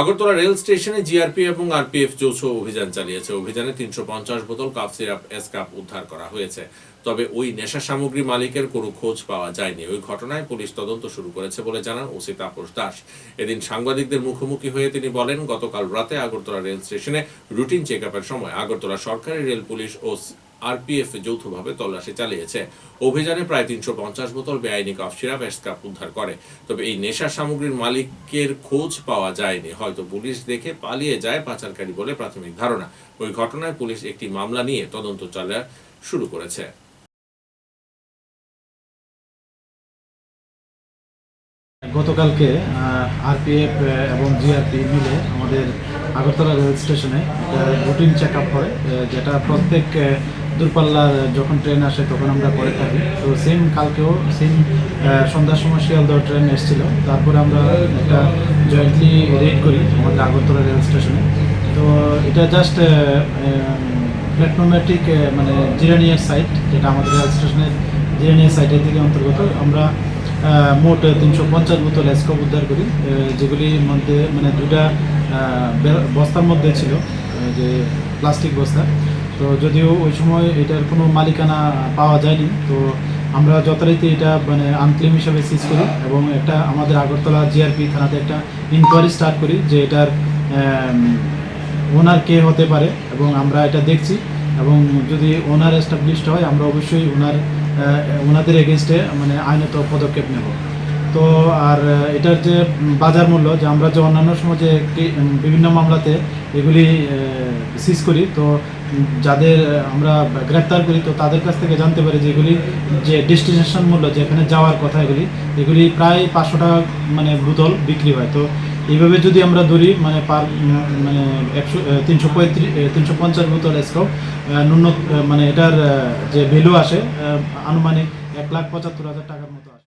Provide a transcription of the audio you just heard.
Agartala rail স্টেশনে GRP এবং RPF যৌথ অভিযান চালিয়েছে। অভিযানে তিনশো পঞ্চাশ বোতল কাপ সিরাপ, এস কাপ উদ্ধার করা হয়েছে। তবে ওই নেশা সামগ্রী মালিকের কোনো খোঁজ পাওয়া যায়নি। ওই ঘটনায় পুলিশ তদন্ত শুরু করেছে বলে জানান ওসি তাপস দাস। এদিন সাংবাদিকদের মুখোমুখি হয়ে তিনি বলেন, গতকাল রাতে আগরতলা রেল স্টেশনে রুটিন চেক সময় আগরতলা সরকারি রেল পুলিশ ও আরপিএফ যৌথভাবে তল্লাশি চালিয়েছে। অভিযানে প্রায় তিনশো পঞ্চাশ বোতল বেআইনি কাপ সিরাপ এসকাপ উদ্ধার করে। তবে এই নেশা সামগ্রীর মালিকের খোঁজ পাওয়া যায়নি। হয়তো পুলিশ দেখে পালিয়ে যায় পাচারকারী বলে প্রাথমিক ধারণা। ওই ঘটনায় পুলিশ একটি মামলা নিয়ে তদন্ত চালা শুরু করেছে। গতকালকে আরপিএফ এবং জিআরপি মিলে আমাদের আগরতলা রেল স্টেশনে রুটিন চেক আপ হয় যেটা প্রত্যেক দূরপাল্লার যখন ট্রেন আসে তখন আমরা করে থাকি। তো সেম কালকেও সেম সন্ধ্যার সময় শিয়ালদহ ট্রেন এসেছিল। তারপরে আমরা একটা জয়েন্টলি রেড করি আমাদের আগরতলা রেল স্টেশনে তো এটা জাস্ট প্ল্যাটফর্মেটিক মানে জিরানিয়ার সাইট যেটা আমাদের রেল স্টেশনের জিরানিয়ার সাইটের দিকে অন্তর্গত। আমরা মোট তিনশো পঞ্চাশ বোতল এসকপ উদ্ধার করি যেগুলির মধ্যে মানে দুটা বস্তার মধ্যে ছিল যে প্লাস্টিক বস্তা। তো যদিও ওই সময় এটার কোনো মালিকানা পাওয়া যায়নি, তো আমরা যথারীতি এটা মানে আনক্লেম হিসাবে সিজ করি এবং একটা আমাদের আগরতলা জিআরপি থানাতে একটা ইনকোয়ারি স্টার্ট করি যে এটার ওনার কে হতে পারে এবং আমরা এটা দেখছি এবং যদি ওনার এস্টাবলিশড হয়, আমরা অবশ্যই ওনার ওনাদের এগেনস্টে মানে আইনত পদক্ষেপ নেব। তো, আর, এটার যে বাজার মূল্য, যে আমরা যে অন্যান্য সময় যে বিভিন্ন মামলাতে এগুলি সিজ করি, তো যাদের আমরা গ্রেপ্তার করি, তো তাদের কাছ থেকে জানতে পারি যে এগুলি যে ডেস্টিনেশন মূল্য যেখানে যাওয়ার কথা এগুলি এগুলি প্রায় পাঁচশো টাকা মানে বোতল বিক্রি হয়। তো এইভাবে যদি আমরা ধরি মানে পার মানে একশো তিনশো পঁয়ত্রিশ তিনশো পঞ্চাশ বোতল স্কপ ন্যূন মানে এটার যে ভ্যালু আসে আনুমানিক এক লাখ পঁচাত্তর হাজার টাকার মতো